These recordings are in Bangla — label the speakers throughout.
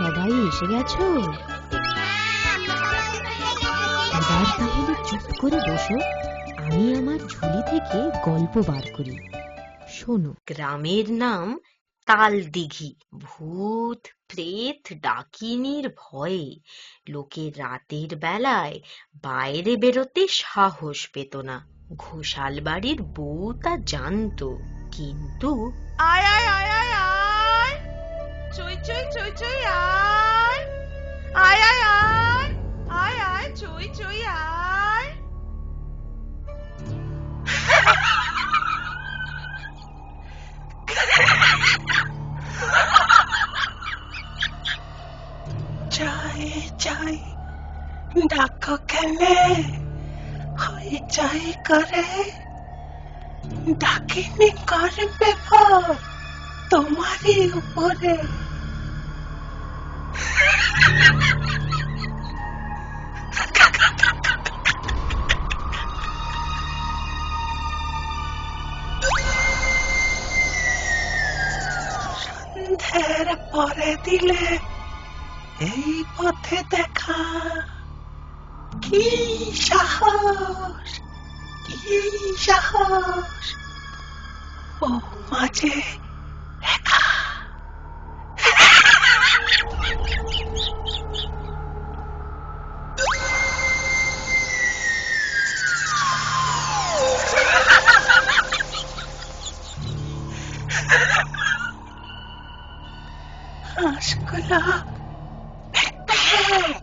Speaker 1: সবাই এসে গেছো? এবার তাহলে চুপ করে বসো। আমি আমার ঝুলি থেকে গল্প বার করি। শোনো।
Speaker 2: গ্রামের নাম তালদিঘি। ভূত প্রেত ডাকিনীর ভয়ে। লোকে রাতের বেলায় বাইরে বেরোতে সাহস পেত না। ঘোষাল বাড়ির বউ তা জানতো কিন্তু
Speaker 3: আয় আয় আয় আয়
Speaker 4: ডাক খেলে হই চাই করে ডাকিনি করবে তোমারই উপরে। পরে দিলে এই পথে দেখা কি সাহস? কি ও মাঝে একা। এক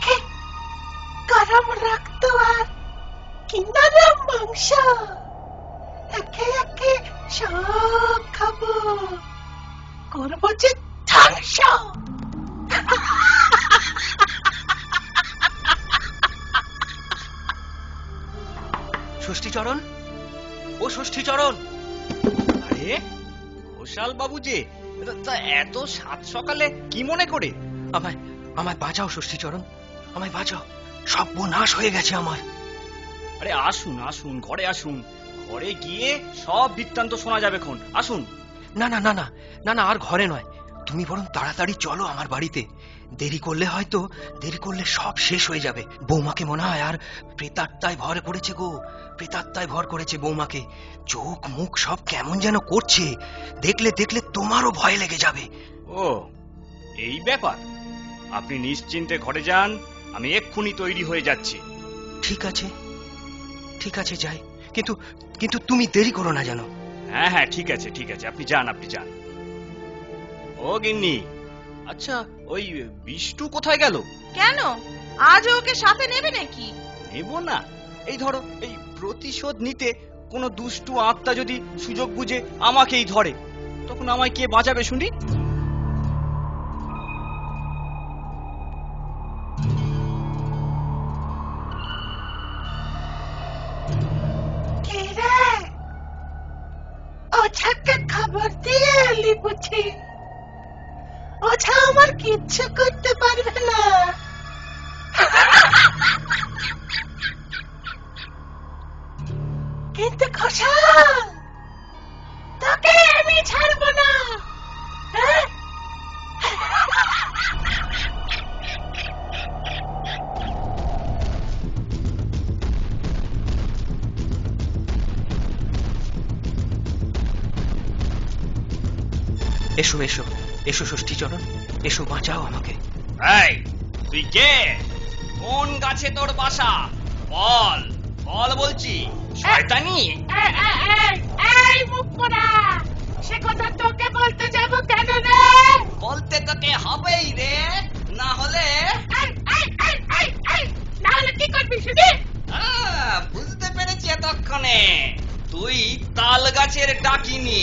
Speaker 4: কে- গরম রক্ত আর কিনারা মাংস। একে একে সব খাব। করব যে ধ্বংস
Speaker 5: ষষ্ঠীচরণ? ও ষষ্ঠীচরণ? আরে, ঘোষাল বাবু যে এত সাত সকালে কি মনে করে? আমায় আমায় বাঁচাও ষষ্ঠীচরণ, আমায় বাঁচাও। সব নাশ হয়ে গেছে আমার।
Speaker 6: আরে, আসুন আসুন, ঘরে আসুন। ঘরে গিয়ে সব বৃত্তান্ত শোনা যাবে খন আসুন।
Speaker 5: না না না না না না আর ঘরে নয়। তুমি বরং তাড়াতাড়ি চলো আমার বাড়িতে। দেরি করলে হয়তো দেরি করলে সব শেষ হয়ে যাবে। বৌমাকে মনে হয় আর প্রেতাত্মায় ভর করেছে গো। প্রেতাত্মায় ভর করেছে বৌমাকে। চোখ মুখ সব কেমন যেন করছে। দেখলে দেখলে তোমারও ভয় লেগে যাবে।
Speaker 6: ও এই ব্যাপার। আপনি নিশ্চিন্তে ঘরে যান আমি এক্ষুনি তৈরি হয়ে যাচ্ছি।
Speaker 5: ঠিক আছে। ঠিক আছে যাই। কিন্তু কিন্তু তুমি দেরি করো না জানো
Speaker 6: হ্যাঁ হ্যাঁ ঠিক আছে ঠিক আছে। আপনি যান আপনি যান। ও গিন্নি আচ্ছা ওই বিষ্টু কোথায় গেল?
Speaker 3: কেন? আজ ওকে সাথে নেবে নাকি?
Speaker 6: নেব না। এই ধরো এই প্রতিশোধ নিতে কোনো দুষ্টু আত্মা যদি সুযোগ বুঝে আমাকেই ধরে তখন আমায় কে বাঁচাবে শুনি?
Speaker 4: খবর দিয়ে এলি বুঝি? ওঝা আমার কিচ্ছু করতে পারবে না। কিন্তু ঘোষাল তোকে আমি ছাড়বো না। হ্যাঁ?
Speaker 5: এসো এসো। এসো ষষ্ঠীচরণ এসো বাঁচাও আমাকে।
Speaker 6: এই তুই কে? কোন গাছে তোর বাসা? বল বল বলছি শয়তানি।
Speaker 4: এই, মুখ পোড়া সে কথা তোকে বলতে যাব কেন রে?
Speaker 6: বলতে তোকে হবেই রে না হলে
Speaker 4: এই, এই, এই, এই, এই, নাহলে কি করবি শুনি?
Speaker 6: বুঝতে পেরেছি এতক্ষণে। তুই তাল গাছের ডাকিনি।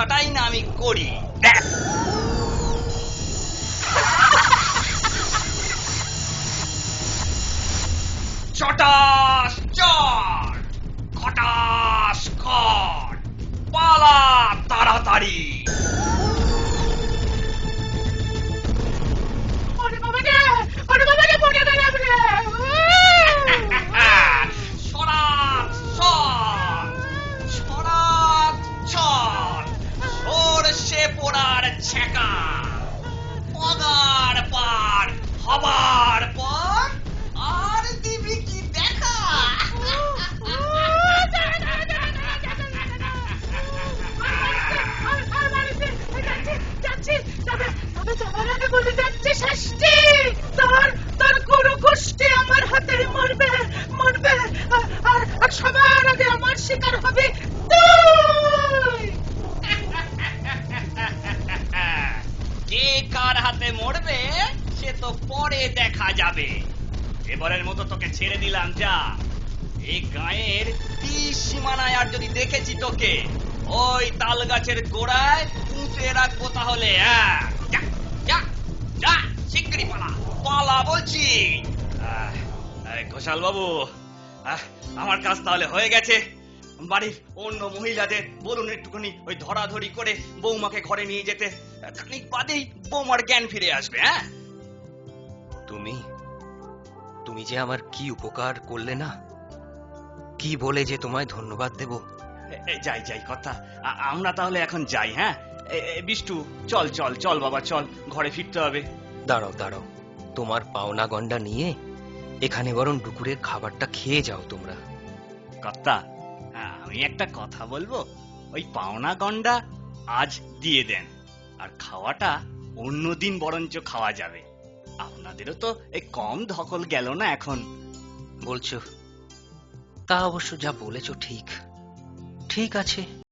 Speaker 6: অবস্থাটাই না আমি করি দেখ চটাস কে কার হাতে মরবে, সে তো পরে দেখা যাবে। এবারের মতো তোকে ছেড়ে দিলাম, যা। এই গায়ের সীমানায় আর যদি দেখেছি তোকে, ওই তাল গাছের গোড়ায় তাহলে যা যা যা শিগগিরি পালা পালা বলছি। ঘোষাল বাবু আমার কাজ তাহলে হয়ে গেছে। বাড়ির অন্য মহিলাদের বলুন একটুখানি ওই ধরাধরি করে বৌমাকে ঘরে নিয়ে যেতে খানিক বাদেই বৌমার জ্ঞান ফিরে আসবে হ্যাঁ?
Speaker 5: তুমি তুমি যে আমার কি উপকার করলে না কি বলে যে তোমায় ধন্যবাদ দেব?
Speaker 6: যাই যাই কথা। আমরা তাহলে এখন যাই হ্যাঁ? বিষ্টু চল চল চল বাবা চল ঘরে ফিরতে হবে।
Speaker 5: দাঁড়াও দাঁড়াও তোমার পাওনা গন্ডা নিয়ে এখানে বরং দুপুরের খাবারটা খেয়ে যাও তোমরা।
Speaker 6: কর্তা আমি একটা কথা বলব। ওই পাওনা গন্ডা আজ দিয়ে দেন আর খাওয়াটা অন্যদিন বরঞ্চ খাওয়া যাবে। আপনাদেরও তো এই কম ধকল গেল না এখন।
Speaker 5: বলছো তা অবশ্য যা বলেছ ঠিক। ঠিক আছে।